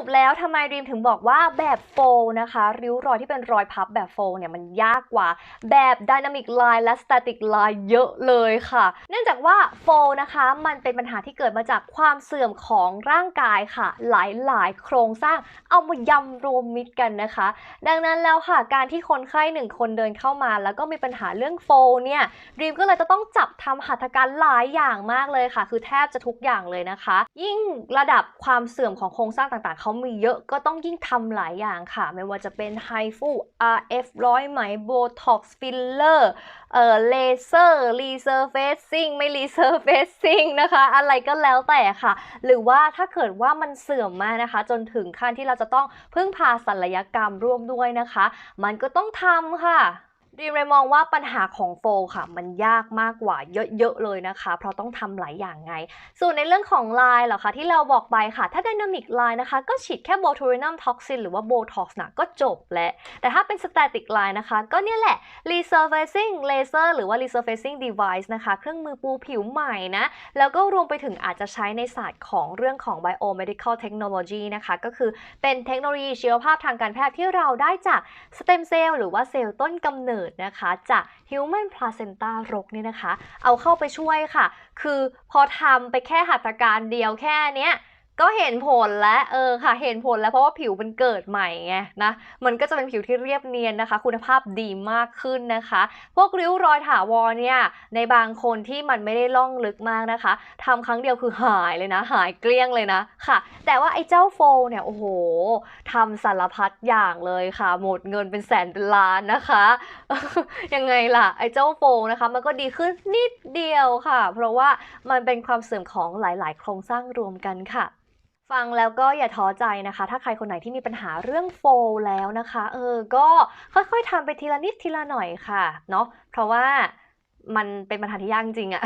รุปแล้วทำไมรีมถึงบอกว่าแบบโฟนะคะ ริ้วรอยที่เป็นรอยพับแบบโฟเนี่ยมันยากกว่าแบบ Dynamic Line และ Static Line เยอะเลยค่ะ เนื่องจากว่าโฟนะคะมันเป็นปัญหาที่เกิดมาจากความเสื่อมของร่างกายค่ะ หลายๆ โครงสร้างเอามายำรวมมิตรกันนะคะ ดังนั้นแล้วค่ะการที่คนไข้หนึ่งคนเดินเข้ามา แล้วก็มีปัญหาเรื่องโฟเนี่ยรีมก็เลยจะต้องจับทำหัตถการหลายอย่างมากเลยค่ะ คือแทบจะทุกอย่างเลยนะคะ ยิ่งระดับความเสื่อมของโครงสร้างต่างๆเขามีเยอะก็ต้องยิ่งทำหลายอย่างค่ะ ไม่ว่าจะเป็นไฮฟู RF ร้อยไหมโบท็อกซ์ฟิลเลอร์เอ่อเลเซอร์รีเซอร์เฟซซิ่งไม่รีเซอร์เฟซซิ่งนะคะ อะไรก็แล้วแต่ค่ะ หรือว่าถ้าเกิดว่ามันเสื่อมมากนะคะ จนถึงขั้นที่เราจะต้องพึ่งพาศัลยกรรมร่วมด้วยนะคะ มันก็ต้องทำค่ะ ดีมเลยมองว่าปัญหาของโฟลค่ะ มันยากมากกว่าเยอะๆเลยนะคะ เพราะต้องทำหลายอย่างไง ส่วนในเรื่องของลายเหรอคะที่เราบอกไปค่ะ ถ้า Dynamic Line นะคะ ก็ฉีดแค่ Botulinum Toxin หรือว่า Botox นะก็จบแล้ว แต่ถ้าเป็น Static Line นะคะ ก็เนี่ยแหละ Resurfacing Laser หรือว่า Resurfacing Device นะคะ เครื่องมือปูผิวใหม่นะ แล้วก็รวมไปถึงอาจจะใช้ในศาสตร์ของเรื่องของ Biomedical Technology นะคะ ก็คือเป็นเทคโนโลยีชีวภาพทางการแพทย์ที่เราได้จากสเต็มเซลล์หรือว่าเซลล์ต้นกำเนิดนะคะจาก Human Placenta รกเนี่ยนะคะ เอาเข้าไปช่วยค่ะ คือพอทำไปแค่หัตถการเดียวแค่เนี้ย ก็เห็นผลแล้วเออค่ะ เห็นผลแล้วเพราะว่าผิวมันเกิดใหม่ไงนะ มันก็จะเป็นผิวที่เรียบเนียนนะคะ คุณภาพดีมากขึ้นนะคะ พวกริ้วรอยถาวรเนี่ยในบางคนที่มันไม่ได้ล่องลึกมากนะคะทำครั้งเดียวคือหายเลยนะ หายเกลี้ยงเลยนะค่ะ แต่ว่าไอ้เจ้าโฟเนี่ยโอ้โหทำสารพัดอย่างเลยค่ะ หมดเงินเป็นแสนเป็นล้านนะคะ ยังไงล่ะไอ้เจ้าโฟนะคะ มันก็ดีขึ้นนิดเดียวค่ะ เพราะว่ามันเป็นความเสื่อมของหลาย ๆ โครงสร้างรวมกันค่ะ ฟังแล้วก็อย่าท้อใจนะคะ ถ้าใครคนไหนที่มีปัญหาเรื่องโฟลแล้วนะคะ เออ ก็ค่อยๆทำไปทีละนิดทีละหน่อยค่ะ เนาะ เพราะว่ามันเป็นปัญหาที่ยากจริงอะ